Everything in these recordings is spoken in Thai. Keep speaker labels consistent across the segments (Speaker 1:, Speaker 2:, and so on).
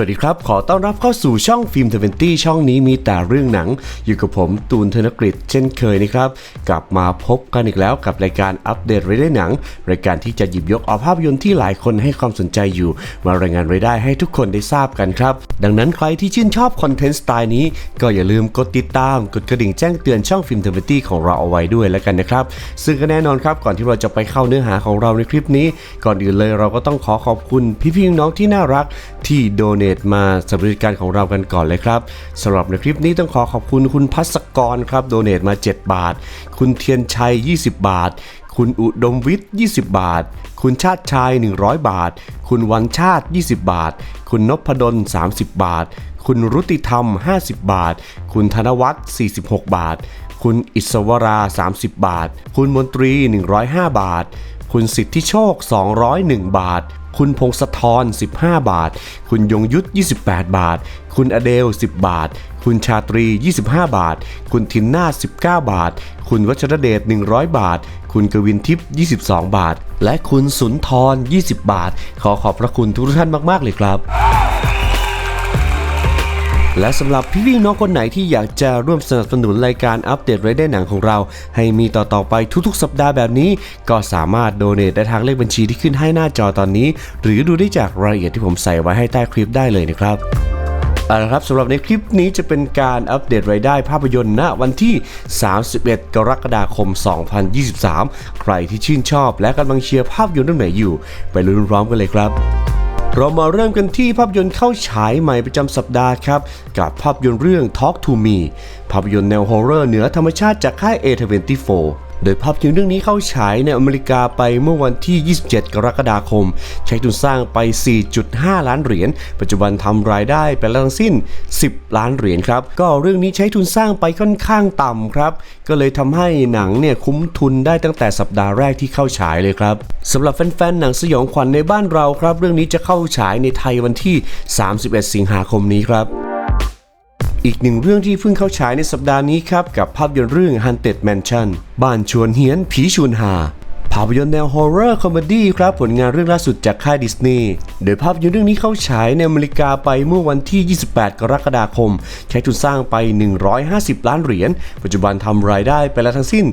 Speaker 1: วัสดีครับ ขอต้อนรับเข้าสู่ช่องฟิล์มเทเวนตี้ช่องนี้มีแต่เรื่องหนัง อยู่กับผมตูนธนกฤษเช่นเคยนะครับ กลับมาพบกันอีกแล้วกับรายการอัปเดตรายได้หนัง รายการที่จะหยิบยกเอาภาพยนตร์ที่หลายคนให้ความสนใจอยู่ มารายงานรายได้ให้ทุกคนได้ทราบกันครับ ดังนั้นใครที่ชื่นชอบคอนเทนต์สไตล์นี้ ก็อย่าลืมกดติดตาม กดกระดิ่งแจ้งเตือนช่องฟิล์มเทเวนตี้ของเราเอาไว้ด้วยแล้วกันนะครับ ซึ่งก็แน่นอนครับก่อนที่เราจะไปเข้าเนื้อหาของเราในคลิปนี้ ก่อนอื่นเลยเราก็ต้องขอขอบคุณพี่ๆน้องๆที่น่ารักที่โดเน t มาสำหรับบริการของเรากันก่อนเลยครับสำหรับในคลิปนี้ต้องขอขอบคุณคุณพัศกรครับโดเน t มา 7 บาท คุณเทียนชัย 20 บาท คุณอุดมวิทย์ 20 บาท คุณชาติชาย 100 บาท คุณวันชาติ 20 บาท คุณนพดล 30 บาท คุณรุติธรรม 50 บาท คุณธนวัฒน์46 บาท คุณอิสวรา 30 บาท คุณมนตรี 105 บาท คุณสิทธิโชค 201 บาท คุณพงศธร 15 บาท คุณยงยุทธ 28 บาท คุณอเดล 10 บาท คุณชาตรี 25 บาท คุณทินนา19 บาท คุณวัชรเดช 100 บาท คุณกวินทิพย์ 22 บาท และคุณสุนทร 20 บาท ขอขอบพระคุณทุกท่านมาก ๆ เลยครับ และสำหรับพี่ๆน้องคนไหนที่อยากจะร่วมสนับสนุนรายการอัปเดตรายได้หนังของเรา ให้มีต่อๆไปทุกๆ สัปดาห์แบบนี้ ก็สามารถโดเน a t ได้ทางเลขบัญชีที่ขึ้นให้หน้าจอตอนนี้ หรือดูได้จากรายละเอียดที่ผมใส่ไว้ให้ใต้คลิปได้เลยนะครับเอาละครับสำหรับในคลิปนี้จะเป็นการอัปเดตรายได้ภาพยนตร์ณวันที่ 31 กรกฎาคม 2023 ใครที่ชื่นชอบและกำลังเชียร์ภาพยนตร์เรื่องไหนอยู่ ไปลุ้นพร้อมกันเลยครับ เรามาเริ่มกันที่ภาพยนตร์เข้าฉายใหม่ประจำสัปดาห์ครับ กับภาพยนตร์เรื่อง Talk to Me ภาพยนตร์แนวฮอร์เรอร์เหนือธรรมชาติจากค่าย A24 โดยภาพยนตร์เรื่องนี้เข้าฉายในอเมริกาไปเมื่อวันที่ 27 กรกฎาคม ใช้ทุนสร้างไป 4.5 ล้านเหรียญ ปัจจุบันทำรายได้ไปแล้วทั้งสิ้น 10 ล้านเหรียญครับ ก็เรื่องนี้ใช้ทุนสร้างไปค่อนข้างต่ำครับ ก็เลยทำให้หนังเนี่ยคุ้มทุนได้ตั้งแต่สัปดาห์แรกที่เข้าฉายเลยครับสำหรับแฟนๆหนังสยองขวัญในบ้านเราครับ เรื่องนี้จะเข้าฉายในไทยวันที่ 31 สิงหาคมนี้ครับ อีกหนึ่งเรื่องที่เพิ่งเข้าฉายในสัปดาห์นี้ครับ กับภาพยนตร์เรื่อง Hunted Mansion บ้านชวนเฮียน ผีชวนหาภาพยนตร์แนวฮอร์เรอร์คอมเมดี้ครับ ผลงานเรื่องล่าสุดจากค่ายดิสนีย์โดยภาพยนตร์เรื่องนี้เข้าฉายในอเมริกาไปเมื่อวันที่ 28 กรกฎาคม ใช้ทุนสร้างไป 150 ล้านเหรียญ ปัจจุบันทำรายได้ไปแล้วทั้งสิ้น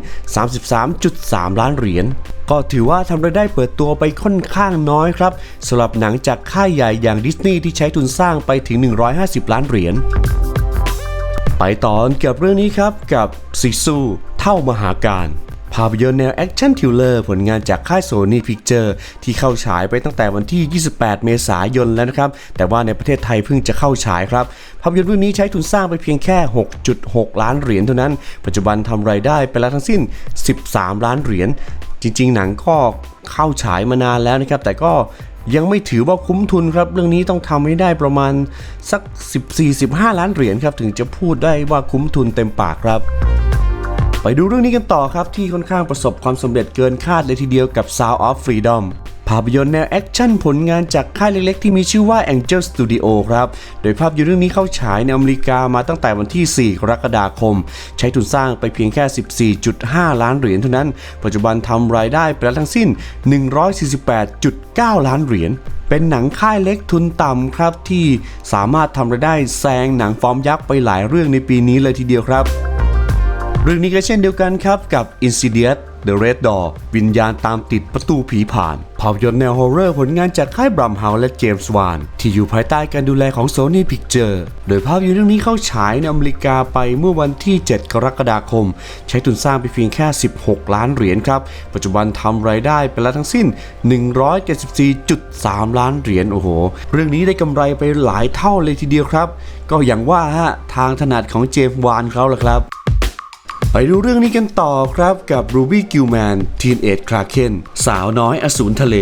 Speaker 1: 33.3 ล้านเหรียญ ก็ถือว่าทำรายได้เปิดตัวไปค่อนข้างน้อยครับสำหรับหนังจากค่ายใหญ่อย่างดิสนีย์ที่ใช้ทุนสร้างไปถึง 150 ล้านเหรียญ ไปต่อกับเรื่องนี้ครับกับซิซูเท่ามหาการภาพยนตร์แนวแอคชั่นทิลเลอร์ผลงานจากค่ายโซนี่พิกเจอร์ที่เข้าฉายไปตั้งแต่วันที่ 28 เมษายนแล้วนะครับ แต่ว่าในประเทศไทยเพิ่งจะเข้าฉายครับ ภาพยนตร์เรื่องนี้ใช้ทุนสร้างไปเพียงแค่ 6.6 ล้านเหรียญเท่านั้น ปัจจุบันทำรายได้ไปแล้วทั้งสิ้น 13 ล้านเหรียญ จริง ๆ หนังก็เข้าฉายมานานแล้วนะครับ แต่ก็ ยังไม่ถือว่าคุ้มทุนครับ เรื่องนี้ต้องทำให้ได้ประมาณสัก 14-15 ล้านเหรียญครับ ถึงจะพูดได้ว่าคุ้มทุนเต็มปากครับไปดูเรื่องนี้กันต่อครับที่ค่อนข้างประสบความสำเร็จเกินคาดเลยทีเดียวกับ Sound of Freedom ภาพยนตร์แนวแอคชั่นผลงานจากค่ายเล็กๆ ที่มีชื่อว่า Angel Studio ครับ โดยภาพยนตร์เรื่องนี้เข้าฉายในอเมริกามาตั้งแต่วันที่ 4 กรกฎาคม ใช้ทุนสร้างไปเพียงแค่ 14.5 ล้านเหรียญเท่านั้น ปัจจุบันทำรายได้ไปแล้วทั้งสิ้น 148.9 ล้านเหรียญเป็นหนังค่ายเล็กทุนต่ำครับที่สามารถทำรายได้แซงหนังฟอร์มยักษ์ไปหลายเรื่องในปีนี้เลยทีเดียวครับ เรื่องนี้ก็เช่นเดียวกันครับกับ Insidious The Red Door วิญญาณตามติดประตูผีผ่าน ภาพยนตร์แนวฮอร์เรอร์ผลงานจากค่ายบรัมเฮาและเจมส์วาน ที่อยู่ภายใต้การดูแลของ Sony Picture โดยภาพยนตร์เรื่องนี้เข้าฉายในอเมริกาไปเมื่อวันที่ 7 กรกฎาคม ใช้ทุนสร้างไปเพียงแค่ 16 ล้านเหรียญครับ ปัจจุบันทำรายได้ไปแล้วทั้งสิ้น 174.3 ล้านเหรียญโอ้โห เรื่องนี้ได้กำไรไปหลายเท่าเลยทีเดียวครับ ก็อย่างว่าฮะทางถนัดของเจมส์วานเขาละครับ ไปดูเรื่องนี้กันต่อครับกับ Ruby Gilman Teenage Kraken สาวน้อยอสูรทะเล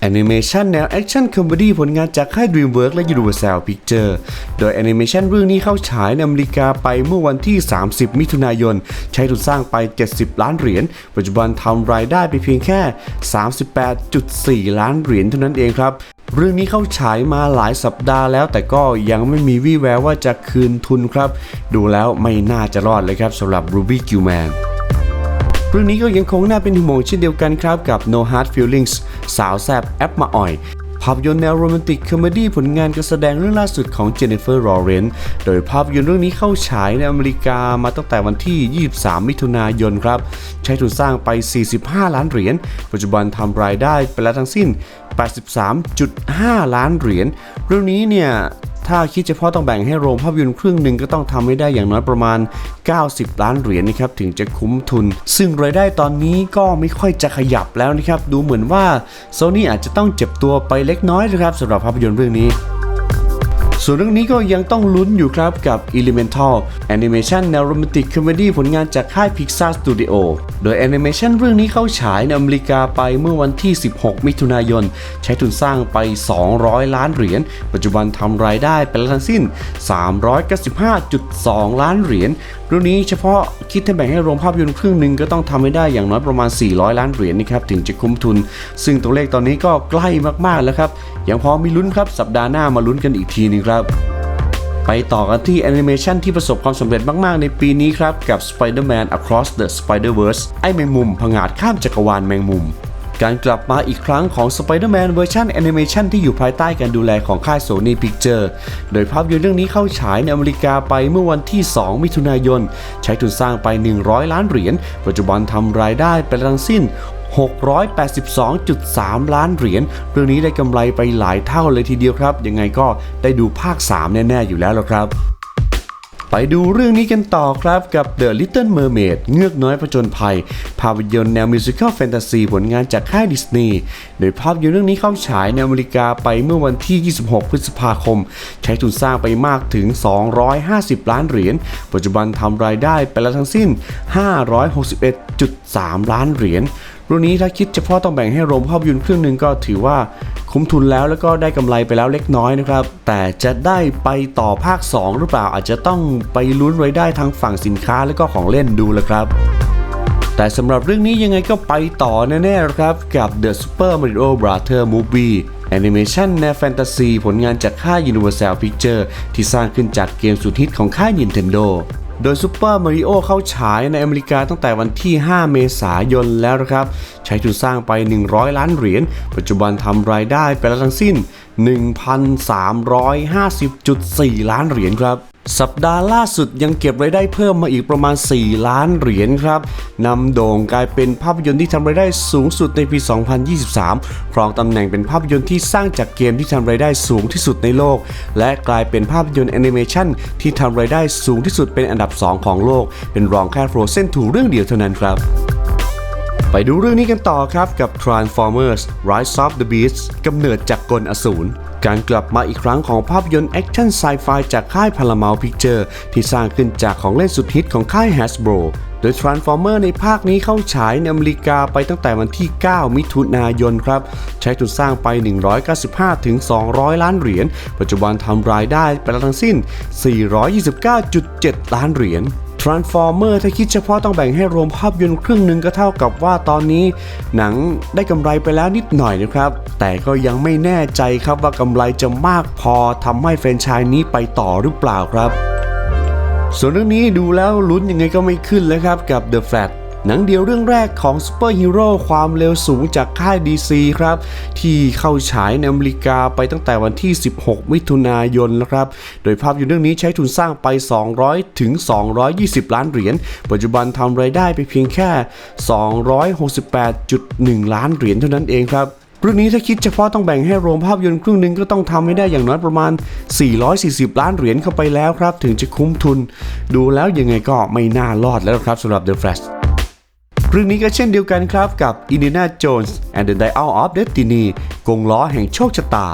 Speaker 1: แอนิเมชันแนวแอคชั่นคอมเมดี้ผลงานจากค่าย DreamWorks และ Universal Pictures โดยแอนิเมชันเรื่องนี้เข้าฉายในอเมริกาไปเมื่อวันที่ 30 มิถุนายน ใช้ทุนสร้างไป 70 ล้านเหรียญ ปัจจุบันทำรายได้ไปเพียงแค่ 38.4 ล้านเหรียญเท่านั้นเองครับ เรื่องนี้เข้าฉายมาหลายสัปดาห์แล้วแต่ก็ยังไม่มีวี่แววว่าจะคืนทุนครับ ดูแล้วไม่น่าจะรอดเลยครับสำหรับ Ruby g i l m a n เรื่องนี้ก็ยังคงน่าเป็นห่วงเช่นเดียวกันครับกับ No Hard Feelings สาวแซบแอปมาอ่อย ภาพยนตร์แนวโรแมนติกคอมเมดี้ผลงานการแสดงเรื่องล่าสุดของเจเนฟเฟอร์ ลอเรนซ์ โดยภาพยนตร์เรื่องนี้เข้าฉายในอเมริกามาตั้งแต่วันที่ 23 มิถุนายนครับ ใช้ทุนสร้างไป 45 ล้านเหรียญ ปัจจุบันทำรายได้ไปแล้วทั้งสิ้น 83.5 ล้านเหรียญ เรื่องนี้เนี่ย ถ้าคิดเฉพาะต้องแบ่งให้โรงภาพยนตร์ครึ่งหนึ่งก็ต้องทำให้ได้อย่างน้อยประมาณ 90 ล้านเหรียญนะครับถึงจะคุ้มทุน ซึ่งรายได้ตอนนี้ก็ไม่ค่อยจะขยับแล้วนะครับ ดูเหมือนว่าโซนี่อาจจะต้องเจ็บตัวไปเล็กน้อยนะครับสำหรับภาพยนตร์เรื่องนี้ ส่วนเรื่องนี้ก็ยังต้องลุ้นอยู่ครับกับ Elemental Animation แนวโรแมนติกคอมเมดี้ผลงานจากค่าย Pixar Studio โดยแอนิเมชันเรื่องนี้เข้าฉายในอเมริกาไปเมื่อวันที่ 16 มิถุนายน ใช้ทุนสร้างไป 200 ล้านเหรียญ ปัจจุบันทำรายได้ไปแล้วทั้งสิ้น 395.2 ล้านเหรียญเรื่องนี้เฉพาะคิดถ้าแบ่งให้โรงภาพยนตร์ครึ่งหนึ่งก็ต้องทำให้ได้อย่างน้อยประมาณ 400 ล้านเหรียญนะครับถึงจะคุ้มทุน ซึ่งตัวเลขตอนนี้ก็ใกล้มากๆแล้วครับยังพอมีลุ้นครับสัปดาห์หน้ามาลุ้นกันอีกทีหนึงครับไปต่อกันที่แอนิเมชันที่ประสบความสำเร็จมาก ๆ ในปีนี้ครับ กับ Spider-Man Across the Spider-Verse ไอ้แมงมุมผงาดข้ามจักรวาลแมงมุม การกลับมาอีกครั้งของ Spider-Man เวอร์ชันแอนิเมชันที่อยู่ภายใต้การดูแลของค่าย Sony Picture โดยภาพยนตร์เรื่องนี้เข้าฉายในอเมริกาไปเมื่อวันที่ 2 มิถุนายน ใช้ทุนสร้างไป 100 ล้านเหรียญ ปัจจุบันทำรายได้ไปทั้งสิ้น682.3 ล้านเหรียญ เรื่องนี้ได้กำไรไปหลายเท่าเลยทีเดียวครับ ยังไงก็ได้ดูภาค 3 แน่ ๆ อยู่แล้วละครับ ไปดูเรื่องนี้กันต่อครับกับ The Little Mermaid เงือกน้อยผจญภัย ภาพยนตร์แนวมิวสิควลแฟนตาซีผลงานจากค่ายดิสนีย์โดยภาพยนตร์เรื่องนี้เข้าฉายในอเมริกาไปเมื่อวันที่ 26 พฤษภาคม ใช้ทุนสร้างไปมากถึง 250 ล้านเหรียญ ปัจจุบันทำรายได้ไปแล้วทั้งสิ้น 561.3 ล้านเหรียญ เรื่องนี้ถ้าคิดเฉพาะต้องแบ่งให้โรงภาพยนตร์เครื่องหนึ่งก็ถือว่าคุ้มทุนแล้วแล้วก็ได้กำไรไปแล้วเล็กน้อยนะครับ แต่จะได้ไปต่อภาค 2 หรือเปล่าอาจจะต้องไปลุ้นรายได้ทางฝั่งสินค้าและก็ของเล่นดูแลวครับ แต่สำหรับเรื่องนี้ยังไงก็ไปต่อแน่ๆครับ กับ The Super Mario Brother Movie แอนิเมชันแนวแฟนตาซีผลงานจากค่าย Universal Picture ที่สร้างขึ้นจากเกมสุดฮิตของค่าย Nintendo โดย Super Mario เข้าฉายในอเมริกาตั้งแต่วันที่ 5 เมษายนแล้วนะครับ ใช้ทุนสร้างไป 100 ล้านเหรียญ ปัจจุบันทำรายได้ไปแล้วทั้งสิ้น 1,350.4 ล้านเหรียญครับสัปดาห์ล่าสุดยังเก็บรายได้เพิ่มมาอีกประมาณ 4 ล้านเหรียญครับ นำโด่งกลายเป็นภาพยนตร์ที่ทำรายได้สูงสุดในปี 2023 ครองตำแหน่งเป็นภาพยนตร์ที่สร้างจากเกมที่ทำรายได้สูงที่สุดในโลก และกลายเป็นภาพยนตร์แอนิเมชันที่ทำรายได้สูงที่สุดเป็นอันดับ 2 ของโลก เป็นรองแค่ Frozen 2เรื่องเดียวเท่านั้นครับ ไปดูเรื่องนี้กันต่อครับกับ Transformers Rise of the Beasts กำเนิดจากกลอสูร การกลับมาอีกครั้งของภาพยนตร์แอคชั่นไซไฟจากค่าย Paramount Picture ที่สร้างขึ้นจากของเล่นสุดฮิตของค่าย Hasbro โดย Transformer ในภาคนี้เข้าฉายในอเมริกาไปตั้งแต่วันที่ 9 มิถุนายนครับ ใช้ทุนสร้างไป 195-200 ล้านเหรียญ ปัจจุบันทำรายได้ไปแล้วทั้งสิ้น 429.7 ล้านเหรียญ Transformer ถ้าคิดเฉพาะต้องแบ่งให้รวมภาพยนตร์ครึ่งหนึ่งก็เท่ากับว่าตอนนี้ หนังได้กำไรไปแล้วนิดหน่อยนะครับ แต่ก็ยังไม่แน่ใจครับว่ากำไรจะมากพอทำให้แฟรนไชส์นี้ไปต่อหรือเปล่าครับ ส่วนเรื่องนี้ดูแล้วลุ้นยังไงก็ไม่ขึ้นเลยครับกับ The Flash หนังเดียวเรื่องแรกของซูเปอร์ฮีโร่ความเร็วสูงจากค่าย DC ครับ ที่เข้าฉายในอเมริกาไปตั้งแต่วันที่ 16 มิถุนายนนะครับ โดยภาพยนตร์เรื่องนี้ใช้ทุนสร้างไป 200 ถึง 220 ล้านเหรียญ ปัจจุบันทำรายได้ไปเพียงแค่ 268.1 ล้านเหรียญเท่านั้นเองครับเรื่องนี้ถ้าคิดเฉพาะต้องแบ่งให้โรงภาพยนตร์ครึ่งหนึ่งก็ต้องทำให้ได้อย่างน้อยประมาณ 440 ล้านเหรียญเข้าไปแล้วครับ ถึงจะคุ้มทุน ดูแล้วยังไงก็ไม่น่ารอดแล้วครับสำหรับ The Flash เรื่องนี้ก็เช่นเดียวกันครับกับ Indiana Jones and the Dial of Destiny กงล้อแห่งโชคชะตา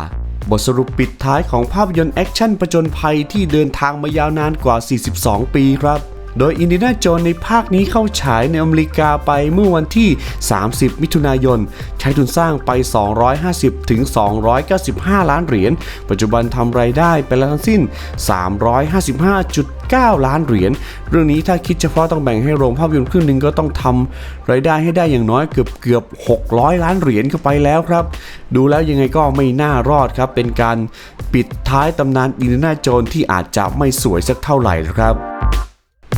Speaker 1: บทสรุปปิดท้ายของภาพยนตร์แอคชั่นประจนภัยที่เดินทางมายาวนานกว่า 42 ปีครับ โดยอินเดียนาโจนในภาคนี้เข้าฉายในอเมริกาไปเมื่อวันที่ 30 มิถุนายน ใช้ทุนสร้างไป 250 ถึง 295 ล้านเหรียญ ปัจจุบันทำรายได้ไปแล้วทั้งสิ้น 355.9ล้านเหรียญ เรื่องนี้ถ้าคิดเฉพาะต้องแบ่งให้โรงภาพยนตร์ครึ่งหนึ่งก็ต้องทำรายได้ให้ได้อย่างน้อยเกือบเกือบ 600 ล้านเหรียญเข้าไปแล้วครับ ดูแล้วยังไงก็ไม่น่ารอดครับ เป็นการปิดท้ายตำนานอินเดียนาโจนที่อาจจะไม่สวยสักเท่าไหร่ครับ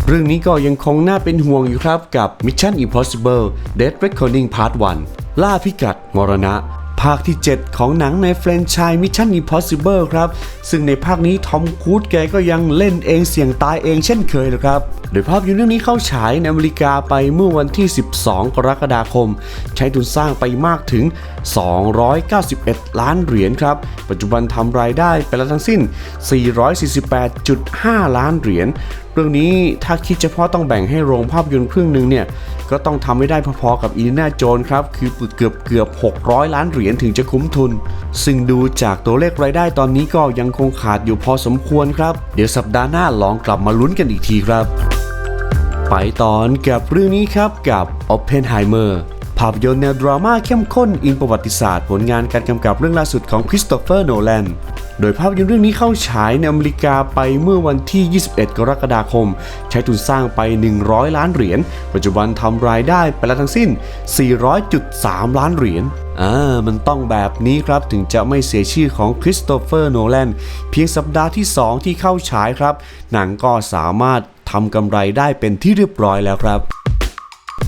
Speaker 1: เรื่องนี้ก็ยังคงน่าเป็นห่วงอยู่ครับกับ Mission Impossible Dead Reckoning Part 1 ล่าพิกัดมรณะ ภาคที่ 7 ของหนังในแฟรนไชส์ Mission Impossible ครับ ซึ่งในภาคนี้ทอมครูซแกก็ยังเล่นเองเสี่ยงตายเองเช่นเคยเลยครับ โดยภาพยนตร์เรื่องนี้เข้าฉายในอเมริกาไปเมื่อวันที่ 12 กรกฎาคม ใช้ทุนสร้างไปมากถึง 291 ล้านเหรียญครับ ปัจจุบันทำรายได้ไปแล้วทั้งสิ้น 448.5 ล้านเหรียญ เรื่องนี้ถ้าคิดเฉพาะต้องแบ่งให้โรงภาพยนตร์ครึ่งหนึ่งเนี่ย ก็ต้องทำให้ได้พอๆกับอีนาโจนครับ คือเกือบเกือบ 600 ล้านเหรียญถึงจะคุ้มทุน ซึ่งดูจากตัวเลขรายได้ตอนนี้ก็ยังคงขาดอยู่พอสมควรครับ เดี๋ยวสัปดาห์หน้าลองกลับมาลุ้นกันอีกทีครับ ไปตอนกับเรื่องนี้ครับกับ Oppenheimer ภาพยนตร์แนวดราม่าเข้มข้นอิงประวัติศาสตร์ผลงานการกำกับเรื่องล่าสุดของคริสโตเฟอร์โนแลน โดยภาพยนตร์เรื่องนี้เข้าฉายในอเมริกาไปเมื่อวันที่ 21 กรกฎาคม ใช้ทุนสร้างไป 100 ล้านเหรียญ ปัจจุบันทำรายได้ไปแล้วทั้งสิ้น 400.3 ล้านเหรียญอ่ามันต้องแบบนี้ครับถึงจะไม่เสียชื่อของคริสโตเฟอร์โนแลนเพียงสัปดาห์ที่ 2 ที่เข้าฉายครับ หนังก็สามารถทำกำไรได้เป็นที่เรียบร้อยแล้วครับ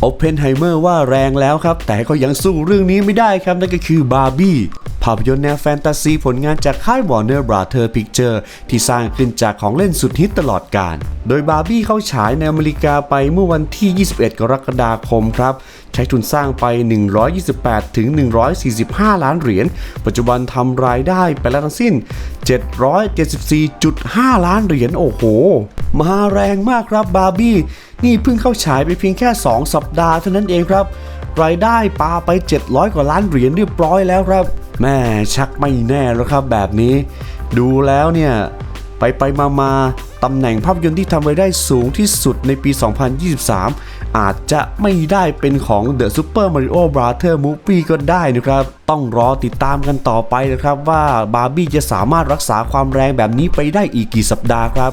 Speaker 1: โอเพนไฮเมอร์ว่าแรงแล้วครับ แต่ก็ยังสู้เรื่องนี้ไม่ได้ครับ นั่นก็คือบาร์บี้ ภาพยนตร์แนวแฟนตาซีผลงานจากค่าย Warner Brother Picture ที่สร้างขึ้นจากของเล่นสุดฮิตตลอดกาล โดยบาร์บี้เข้าฉายในอเมริกาไปเมื่อวันที่ 21 กรกฎาคมครับ ใช้ทุนสร้างไป 128 ถึง 145 ล้านเหรียญ ปัจจุบันทำรายได้ไปแล้วทั้งสิ้น 774.5 ล้านเหรียญ โอ้โห มาแรงมากครับบาร์บี้ นี่เพิ่งเข้าฉายไปเพียงแค่ 2 สัปดาห์เท่านั้นเองครับ รายได้ปาไป 700 กว่าล้านเหรียญเรียบร้อยแล้วครับ แม่ชักไม่แน่แล้วครับแบบนี้ ดูแล้วเนี่ย ไปไปมามาตำแหน่งภาพยนตร์ที่ทำรายได้สูงที่สุดในปี 2023 อาจจะไม่ได้เป็นของ The Super Mario Brother Movie ก็ได้นะครับ ต้องรอติดตามกันต่อไปนะครับว่าบาร์บี้จะสามารถรักษาความแรงแบบนี้ไปได้อีกกี่สัปดาห์ครับ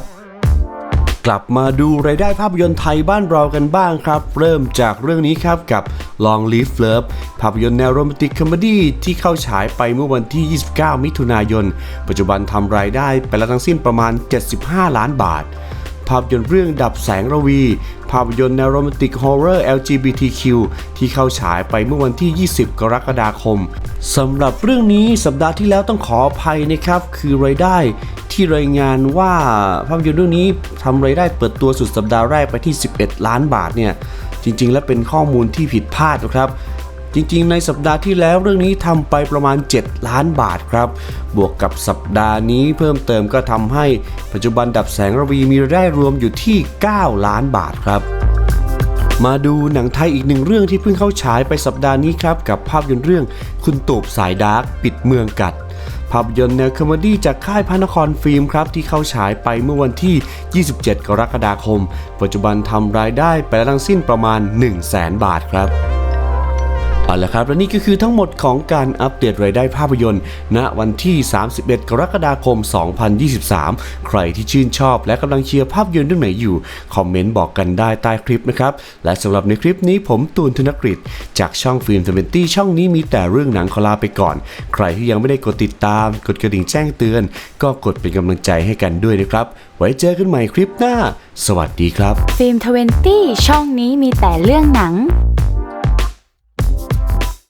Speaker 1: กลับมาดูรายได้ภาพยนตร์ไทยบ้านเรากันบ้างครับ เริ่มจากเรื่องนี้ครับกับ Long Live Love ภาพยนตร์แนวโรแมนติกคอมเมดี้ที่เข้าฉายไปเมื่อวันที่ 29 มิถุนายน ปัจจุบันทำรายได้ไปแล้วทั้งสิ้นประมาณ 75 ล้านบาท ภาพยนตร์เรื่องดับแสงระวี ภาพยนตร์แนวโรแมนติกฮอร์เรอร์ LGBTQ ที่เข้าฉายไปเมื่อวันที่ 20 กรกฎาคมสำหรับเรื่องนี้สัปดาห์ที่แล้วต้องขออภัยนะครับ คือรายได้ ที่รายงานว่าภาพยนตร์เรื่องนี้ทำรายได้เปิดตัวสุดสัปดาห์แรกไปที่ 11 ล้านบาทเนี่ยจริง ๆ แล้วเป็นข้อมูลที่ผิดพลาดนะครับจริงๆ ในสัปดาห์ที่แล้วเรื่องนี้ทำไปประมาณ 7 ล้านบาทครับ บวกกับสัปดาห์นี้เพิ่มเติมก็ทำให้ปัจจุบันดับแสงระวีมีรายได้รวมอยู่ที่ 9 ล้านบาทครับ มาดูหนังไทยอีกหนึ่งเรื่องที่เพิ่งเข้าฉายไปสัปดาห์นี้ครับ กับภาพยนตร์เรื่องคุณตูบสายดาร์กปิดเมืองกัด ภาพยนตร์แนวคอมเมดี้จากค่ายพระนครฟิล์มครับ ที่เข้าฉายไปเมื่อวันที่ 27 กรกฎาคม ปัจจุบันทำรายได้ไปแล้วทั้งสิ้นประมาณ 1 0 0 0 0แบาทครับ เอาละครับและนี่ก็คือทั้งหมดของการอัปเดตรายได้ภาพยนตร์ ณวันที่ 31 กรกฎาคม 2023 ใครที่ชื่นชอบและกำลังเชียร์ภาพยนตร์เรื่องไหนอยู่ คอมเมนต์บอกกันได้ใต้คลิปนะครับ และสำหรับในคลิปนี้ผมตูนธนกฤษจากช่องฟิล์มเทเวนตี้ช่องนี้มีแต่เรื่องหนังขอลาไปก่อน ใครที่ยังไม่ได้กดติดตาม กดกระดิ่งแจ้งเตือน ก็กดเป็นกำลังใจให้กันด้วยนะครับ ไว้เจอกันใหม่คลิปหน้า สวัสดีครับ
Speaker 2: ฟิล์มทเวนตี้ช่องนี้มีแต่เรื่องหนัง